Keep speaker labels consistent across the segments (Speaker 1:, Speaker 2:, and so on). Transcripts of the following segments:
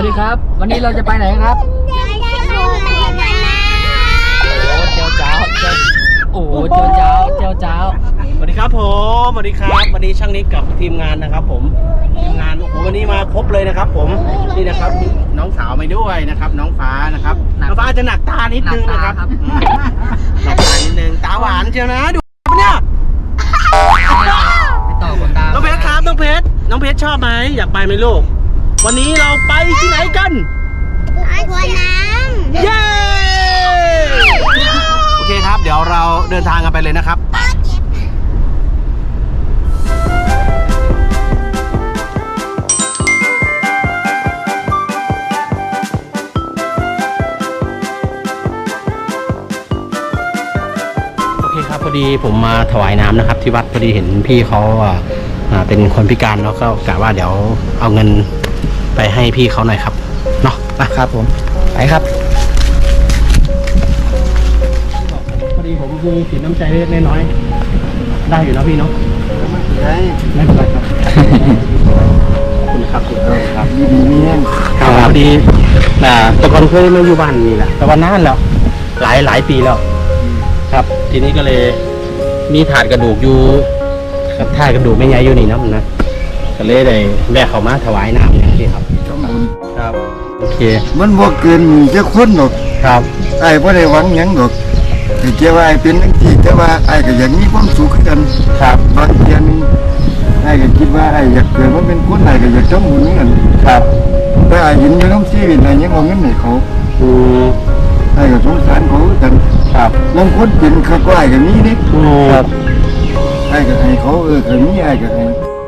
Speaker 1: วัสดีครับ วันนี้เราจะไปไหนครับโอ้โหเจียวจ้าวเจียวจ้าวเจียวจ้าว
Speaker 2: สวัสดีครับผมสวัสดีครับวันนี้ช่างนิกกับทีมงานนะครับ ผมทีมงานโอ้โหวันนี้มาครบเลยนะครับ ผมนี่นะครับมีน้องสาวมาด้วยนะครับ น้องฟ้านะครับน้องฟ้าจะหนักตานิดนึงนะครับอืมหนักตานิดนึงตาหวานเชียวนะดูปะเนี่ย
Speaker 1: ไปต่อคนตาม
Speaker 2: น้องเพชรครับน้องเพชรน้องเพชรชอบไหมอยากไปไหมลูก วันนี้เราไปที่ไหนกันเย้ โอเคครับ เดี๋ยวเราเดินทางกันไปเลยนะครับโอเคครับพอดีผมมาถวายน้ำนะครับ ที่วัดพอดีเห็นพี่เขาอ่าอ่าเป็นคนพิการเนาะก็กะว่าเดี๋ยวเอาเงิน ไปให้พี่เขาหน่อยครับเนาะไป
Speaker 1: ครับผมไปครับ
Speaker 2: พอดีผมคือสินน้ำใจเล็กๆน้อยๆได้อยู่นะพี่เนาะ
Speaker 3: ใช่
Speaker 2: ไม่เป็นไรครับขอบคุณครับขอบคุณครับ
Speaker 3: ดีดีนี่แน่
Speaker 2: ครับพอดีอ่าแต่ก่อนเคยมาอยู่บ้านนี่แหละแต่ว่านานแล้วหลายหลายปีแล้ว ครับ ทีนี้ก็เลยมีถาดกระดูกอยู่ครับถาดกระดูกไม่ใหญ่อยู่นี่นะมันนะก็เลยได้แวะเขามาถวายน้ำอย่างที่ครับ
Speaker 3: ต้องบุญ
Speaker 2: ครับโอเค
Speaker 3: มันบ่เกินมีจะคนหรอก
Speaker 2: ครับ
Speaker 3: ไอ้บ่ได้หวังหยังหรอกแต่เจ้าว่าไอ้เป็นจังซี่แต่ว่าไอ้ก็อยากมีความสุขคือกัน
Speaker 2: ครับ
Speaker 3: บางเทียนึงไอ้ก็คิดว่าไอ้อยากเกิดมาเป็นคนไอ้ก็อยากทำบุญเหมือนกัน
Speaker 2: ครับ
Speaker 3: แต่ไอ้เห็นอยู่น้ำชีวิตไอ้ยังเอาเงินให้เขา
Speaker 2: อืม
Speaker 3: ไอ้ก็สงสารเขาคือกัน
Speaker 2: ครับ
Speaker 3: บางคนเป็นเขาก็ไอ้ก็มีนี่
Speaker 2: อืมครับ
Speaker 3: ไอ้ก็ให้เขาเออก็มีไอ้ก็ให้
Speaker 2: เร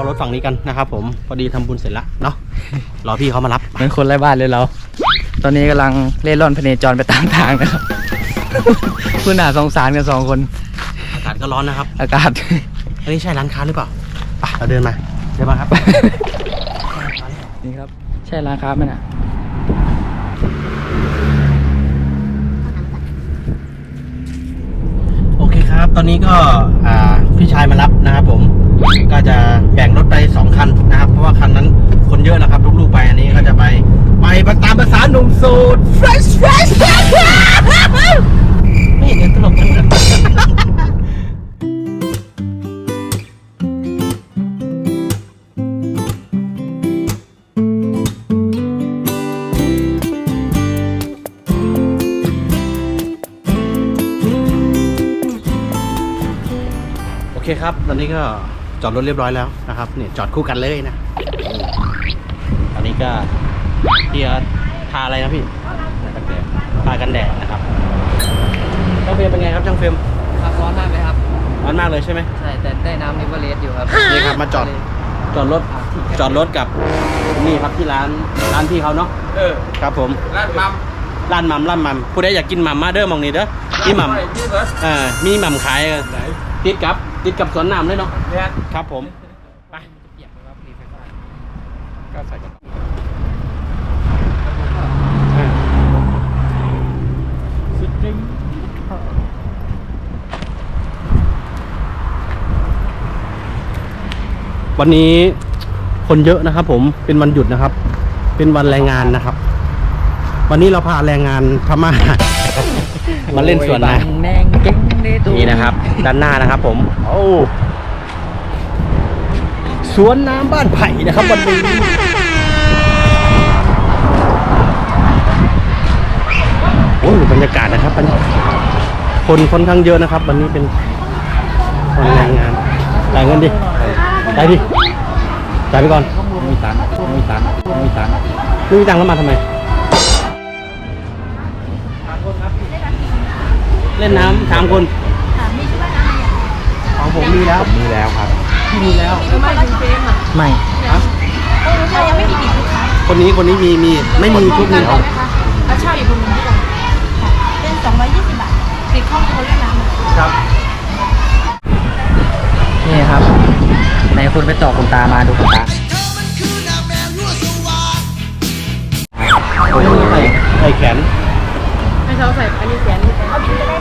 Speaker 2: าเรารถฝั่งนี้กันนะครับผมพอดีทำบุญเสร็จแล้วเนาะรอพี่เขามารับ
Speaker 1: เหมือนคนไร้บ้านเลยเรา ตอนนี้กำลังเล่ร่อนพเนจรไปตามทางนะครับคุณหาสงสารกันสองคน
Speaker 2: อากาศก็ร้อนนะครับ
Speaker 1: อากาศ
Speaker 2: อันนี้ใช่ร้านค้าหรือเปล่าไปเราเดินมาเดินมาครับ
Speaker 1: นี่ครับ ใช่ร้านค้าไหมน่ะ
Speaker 2: โอเคครับ ตอนนี้ก็อ่าพี่ชายมารับนะครับผม ก็จะแบ่งรถไปสองคันนะครับ เพราะว่าคันนั้นคนเยอะนะครับลูกๆไปอันนี้ก็จะไปไปตามภาษาหนุ่มสด fresh fresh fresh ไม่เห็นเนี่ยตลกจังโอเคครับ ตอนนี้ก็ จอดรถเรียบร้อยแล้วนะครับเนี่ยจอดคู่กันเลยนะตอนนี้ก็เฮียทาอะไรนะพี่ทากันแดดนะครับช่างเฟรมเป็นไงครับช่างเฟรม
Speaker 1: ครับร้อนมากเลยครับ
Speaker 2: ร้อนมากเลยใช่ไหม
Speaker 1: ใช่แต่ได้น้ำนิเวอร์เรสอยู่ครับ
Speaker 2: นี่ครับมาจอดจอดรถจอดรถกับนี่ครับที่ร้านร้านพี่เขาเนาะ
Speaker 4: เออ
Speaker 2: ครับผม
Speaker 4: ร้านมัม
Speaker 2: ร้านหมัมร้านหมัมผู้ใดอยากกินหมัมมาเด้อมองนี่เด้อมีหมัม
Speaker 4: ที่เบิร์ด
Speaker 2: อ่ามีหมัมขายติดกับ ติดกับสวนน้ำเลยเนาะ
Speaker 4: เนี่ย
Speaker 2: ครับผมไป
Speaker 4: ก็ใส่กัน
Speaker 2: อ่าวันนี้คนเยอะนะครับ ผมเป็นวันหยุดนะครับ เป็นวันแรงงานนะครับ วันนี้เราพาแรงงานพม่า มาเล่นสวนน้ำ
Speaker 1: โอ้ยบางแมงเก่งในตัว
Speaker 2: นี่นะครับ ด้านหน้านะครับผมโอ้สวนน้ำบ้านไผ่นะครับวันนี้โอ้ยบรรยากาศนะครับวันนี้คนค่อนข้างเยอะนะครับ วันนี้เป็นวันแรงงานจ่ายเงินดิจ่ายดิจ่ายไปก่อน
Speaker 1: มีตังค์มีตังค์มีตังค์
Speaker 2: ไม่มีตังค์แล้วมาทำไม เล่นน้ำสามคนของผมมีแล้ว
Speaker 1: มีแล้วครับ
Speaker 2: พี่มีแล้ว
Speaker 1: ไม่
Speaker 2: คนนี้คนนี้มีมีไม่มีชุดหนึง
Speaker 5: เอาเช่าอยู่บนนี้ก่อนค่ะเป็น220บาทติดข้องคนเล่นน้ำ
Speaker 2: ครับ
Speaker 1: นี่ครับไหนคุณไปต่อคุณตามาดูคุณตา
Speaker 2: ผมใส่ใส่แขน
Speaker 5: ให้ เขาใส่อันนี้แขนเอาบินไปเลย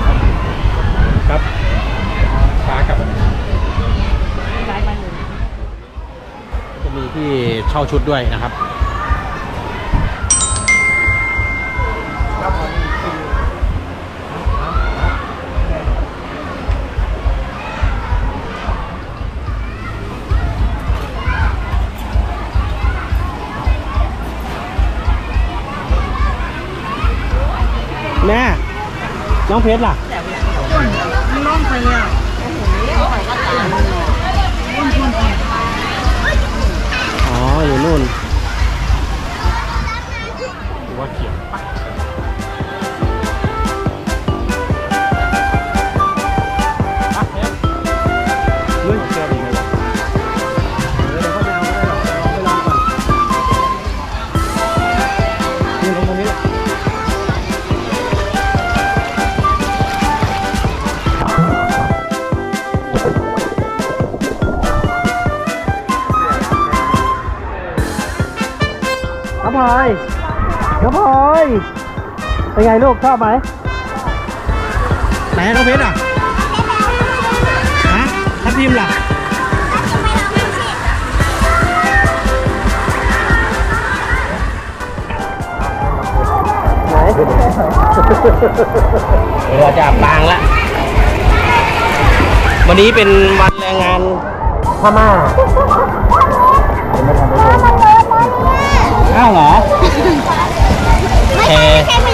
Speaker 2: ครับ
Speaker 4: ฟ้ากับ
Speaker 5: หลายวันอยู่
Speaker 2: จะมีที่เช่าชุดด้วยนะครับ น้องเพชรล่ะ เป็นไงลูกชอบไหมไหนน้องเพชรอะฮะทัพทีมล่ะไหนเราจะบางละ วันนี้เป็นวันแรงงานพม่าอ้าวเหรอเออ
Speaker 4: แค่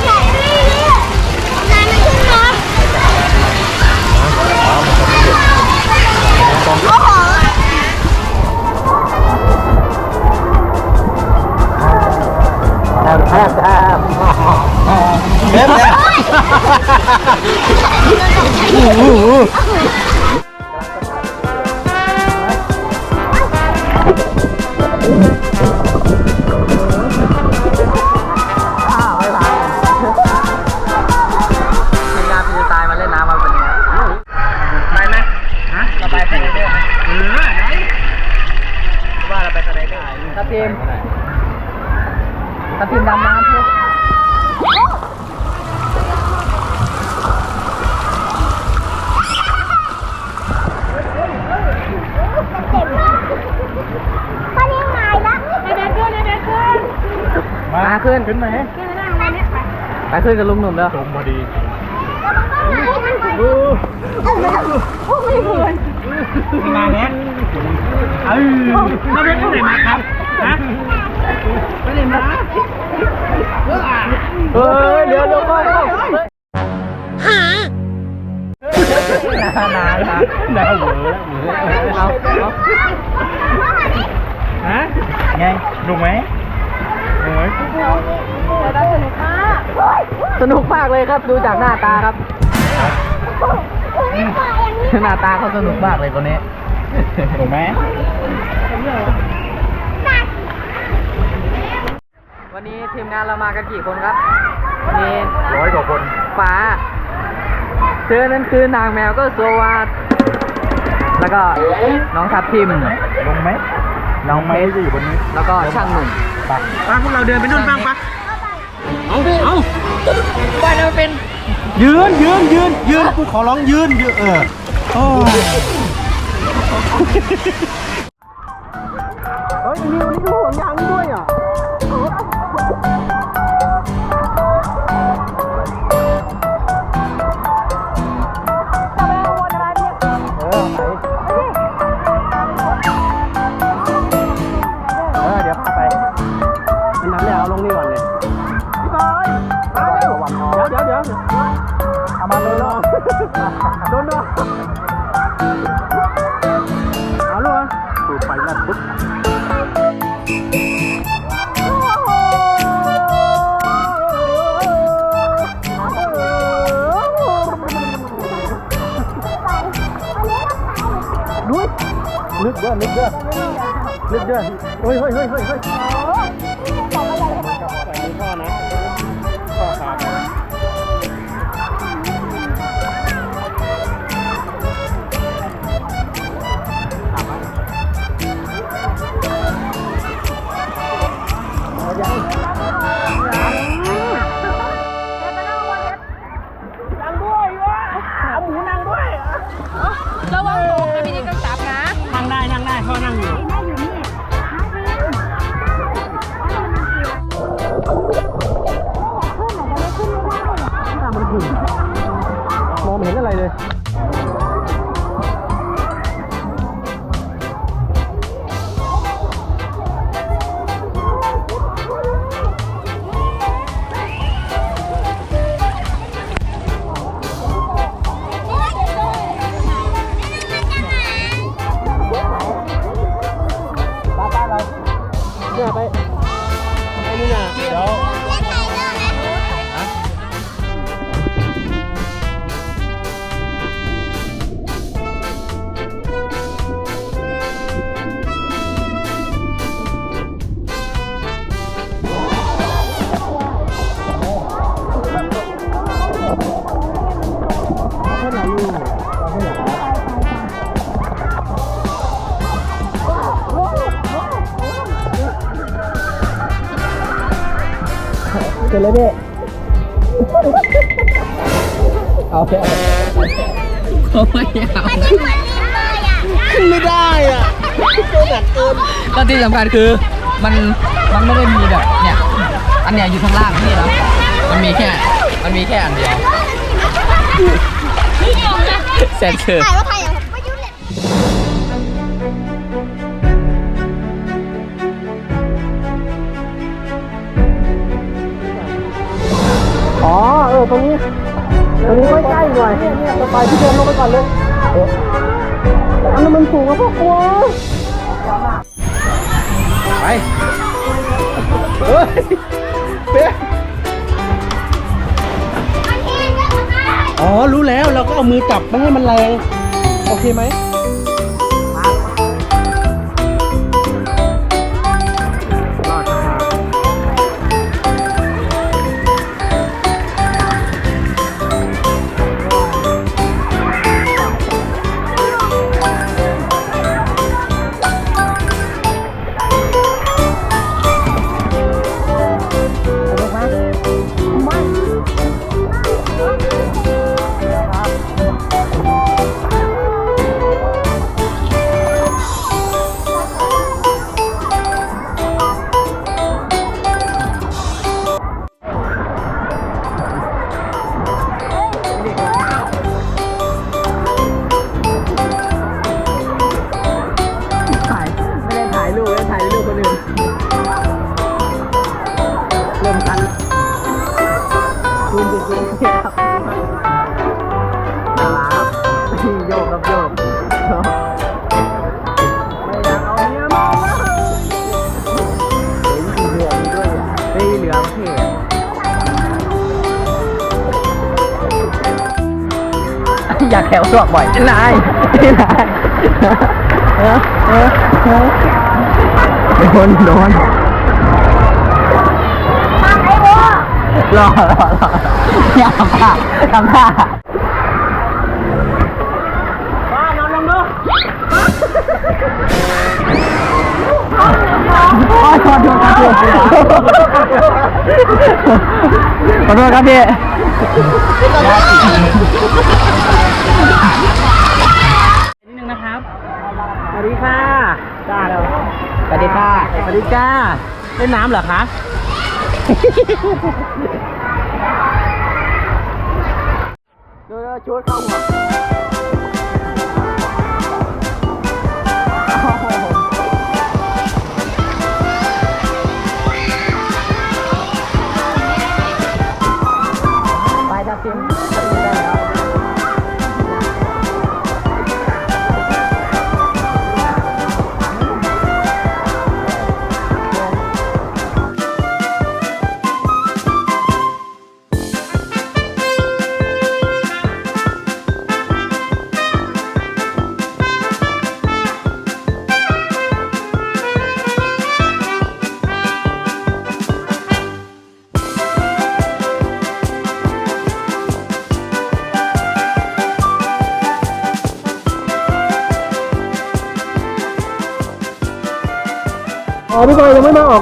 Speaker 4: เบ็
Speaker 2: ดเนี่ย น
Speaker 1: ขึ้น
Speaker 2: ไหม
Speaker 1: ไปขึ้นกับลุงหนุ่มแล้ว
Speaker 2: ชมพอดีมาเนี้ยเอ้ยน้าเพชรไปไหนมาครับฮะไปไหนมา
Speaker 1: เฮ้ยเดี๋ยวเดี๋ยวก่อนก่อนหาหนาหนา
Speaker 2: หน้าเหวอแล้ว
Speaker 1: เอาเอา
Speaker 2: ฮะไงดุไหมดุ ไหม
Speaker 1: สนุกมากเลยครับดูจากหน้าตาครับ หน้าตาเขาสนุกมากเลยคนนี้
Speaker 2: ดุไหม
Speaker 1: วันนี้ทีมงานเรามากันกี่คนครับมี
Speaker 2: ร้อยกว่าคน
Speaker 1: ฟ้าเธอนั้นคือนางแมวก็โซวาแล้วก็น้องทับทิม
Speaker 2: ลงไหม น้องไม่จะอยู่บนนี้
Speaker 1: แล้วก็ช่างหนุ่ม
Speaker 2: ไปไปพวกเราเดินไปนู่นบ้างปะเอาเอา
Speaker 1: บ้านเราเป็น
Speaker 2: ยืนยืนยืนยืนกูขอร้องยืนยืนเออโอ้ยเฮ้ยนิวนี่ดูห่วงยางนี่ด้วยอะ เด้อเฮ้ ร็จแล้วพี่เอาไปเอา
Speaker 1: เขาไม่เอา
Speaker 2: ไม่ได้อะตัวหนักเกิน
Speaker 1: ก็ที่สำคัญคือมันมันไม่ได้มีแบบเนี่ยอันเนี้ยอยู่ข้างล่างนี่นะมันมีแค่มันมีแค่อันเดียวเซนเซอร์
Speaker 4: ถ่ายว่าถ่าย อ๋
Speaker 2: อ เออ ตรงนี้ ตรงนี้ใกล้ๆหน่อยจะไปที่เดินลงไปก่อนเลยเอออันนั้นมันสูงอะพ่อกลัวไปเฮ้ยเป๊ะอ๋อ รู้แล้ว เราก็เอามือจับไม่ให้มันแรง โอเคไหม
Speaker 1: เฮ้ยเหลือเท่อยากแถวสวกบ่อยนายนายเออเออเออโดนโดน
Speaker 4: มาไอ้วัว
Speaker 1: รอรอรออย่าทำท่าทำท่าโอ้ยขอโทษครับพี่ขอโทษครับพี่
Speaker 2: ดีค่ะจ้าเรา
Speaker 1: สวัสดีค่ะ
Speaker 2: สวัสดีจ้าเล่นน้ำเหรอคะ
Speaker 1: ดูดูชุดเข้าหัวไปทับทิม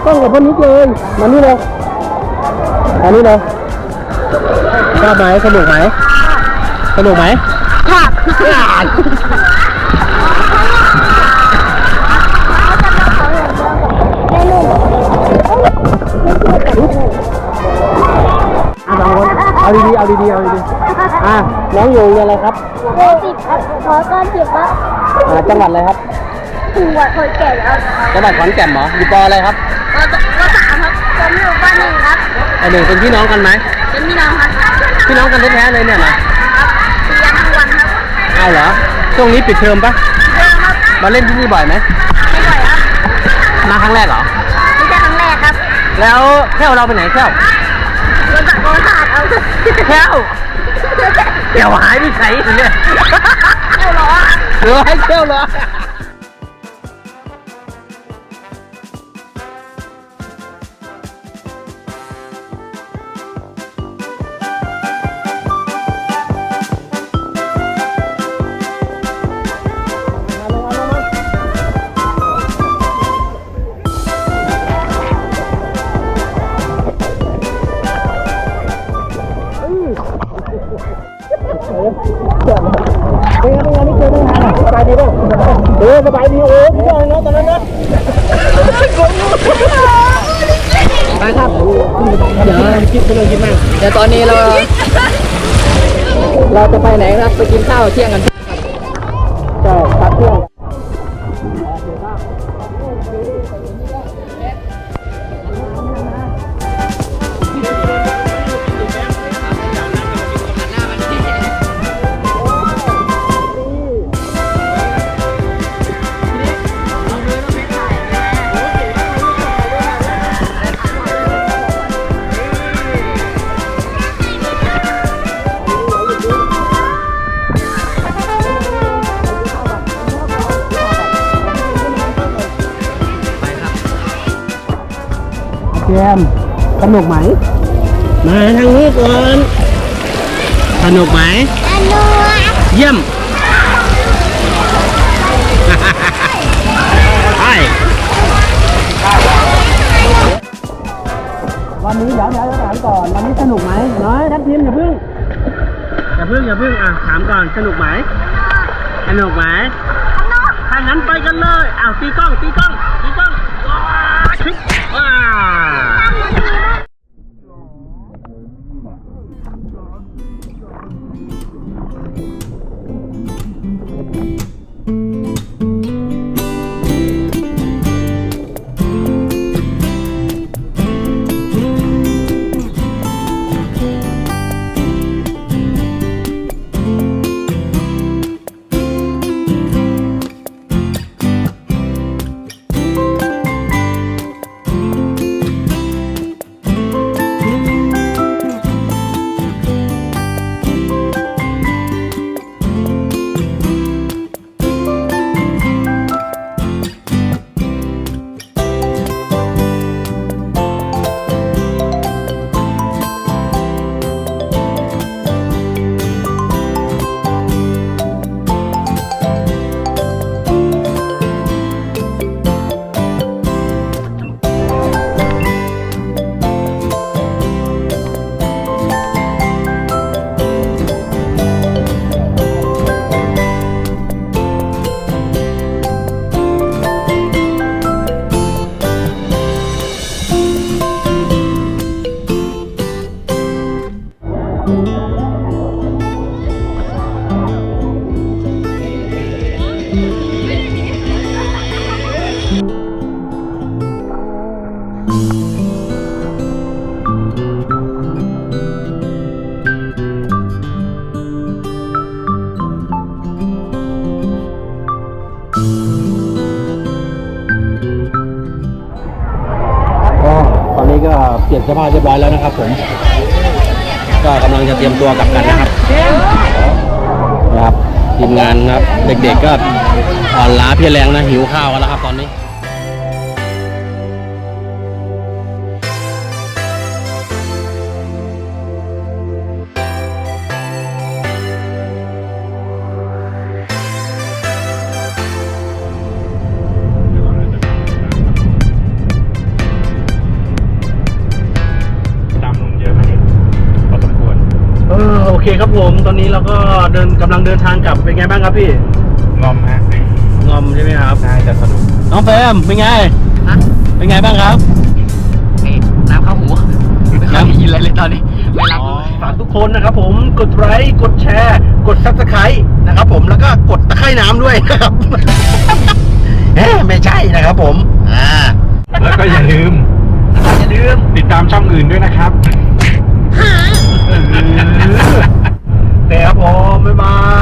Speaker 2: กกล้องกับพ่อนิกเลยมานี่เลยมานี่เลยชอบไหมสนุกไหมสนุกไหมเอาดีๆเอาดีๆเอาดีๆอะน้องอยู่โรงเรียนอะไรครับ
Speaker 4: โคสิบครับขอต้อนสิบครับ
Speaker 2: อ่าจังหวัดอะไรครับ
Speaker 4: จังหวัดขอนแก่นครับ
Speaker 2: จังหวัดขอนแก่นเหรออยู่ปออะไรครับ
Speaker 4: ก็ก็สามครับ ผมอยู่บ้านหนึ่งครับ
Speaker 2: ไอหนึ่งเป็นพี่น้องกันไหม
Speaker 4: เป็นพี่น้องครับ
Speaker 2: พี่น้องกันแท้ๆเลยเนี่ยนะ
Speaker 4: เรียนทั้งวันครับ
Speaker 2: เอาเหรอช่วงนี้ปิดเทอมปะ
Speaker 4: เรียนครับ
Speaker 2: มาเล่นที่นี่บ่อยไหม
Speaker 4: ไม่ไหวครับ
Speaker 2: มาครั้งแรกเหรอ
Speaker 4: ไม่ใช่ครั้งแรกครับ
Speaker 2: แล้วแค่วเราไปไหนแค่ว
Speaker 4: เรียนจากโคราชเอา
Speaker 2: แค่วแค่วหายไปไหนเนี่ย
Speaker 4: เอ้าเหรอ
Speaker 2: เหลือให้แค่วเหรอ เป็นไงนี่เจอได้ไหมสบายดีป่ะเออสบายดีโอ้ยพี่น้อเนาะตอนนั้นเนาะไปครับเดี๋ยวกินไปเลยกินมาก
Speaker 1: เดี๋ยวตอนนี้เรา เราจะไปไหนครับ ไปกินข้าวเที่ยงกัน
Speaker 2: มสนุกไหม มาทางนี้ก่อนสนุกไหม
Speaker 4: อนุวัฒน์
Speaker 2: เยี่ยมไปวันนี้เดี๋ยวเดี๋ยวถามก่อนวันนี้สนุกไหมน้อยทัพทีมอย่าพึ่งอย่าพึ่งอย่าพึ่งอะถามก่อนสนุกไหมสนุกไหมถ้างั้นไปกันเลยอ้าวตีกล้องตีกล้อง อผ้าเรียบร้อยแล้วนะครับ ผม ก็กำลังจะเตรียมตัวกลับกันนะครับนะครับทีมงานนะครับ เด็กๆก็อ่อนล้าเพียแรงนะหิวข้าวกันแล้วครับ ตอนนี้
Speaker 6: อ
Speaker 2: เคครับผม ตอนนี้เราก็เดินกำลังเดินทางกลับเป็นไงบ้างครับพี่
Speaker 6: งอมฮะ
Speaker 2: งอมใช่ไหมครับ
Speaker 6: ใช่แต่สนุก
Speaker 2: น้องเฟรมเป็นไง
Speaker 1: ฮะ
Speaker 2: เป็นไงบ้างครับ
Speaker 1: น้ำเข้าหูไม่ค่อยได้ยินอะไรเลยตอนนี้ ไม่รับ
Speaker 2: ฝากทุกคนนะครับผมกดไลค์กดแชร์ กดซับสไครต์นะครับผมแล้วก็กดตะไคร่น้ำด้วยครับเฮ้ะไม่ใช่นะครับผมอ่า
Speaker 6: แล้วก็อย่าลืม
Speaker 2: อย่าลืม
Speaker 6: ติดตามช่องอื่นด้วยนะครับ
Speaker 2: หา แต่ครับผมบ๊ายบาย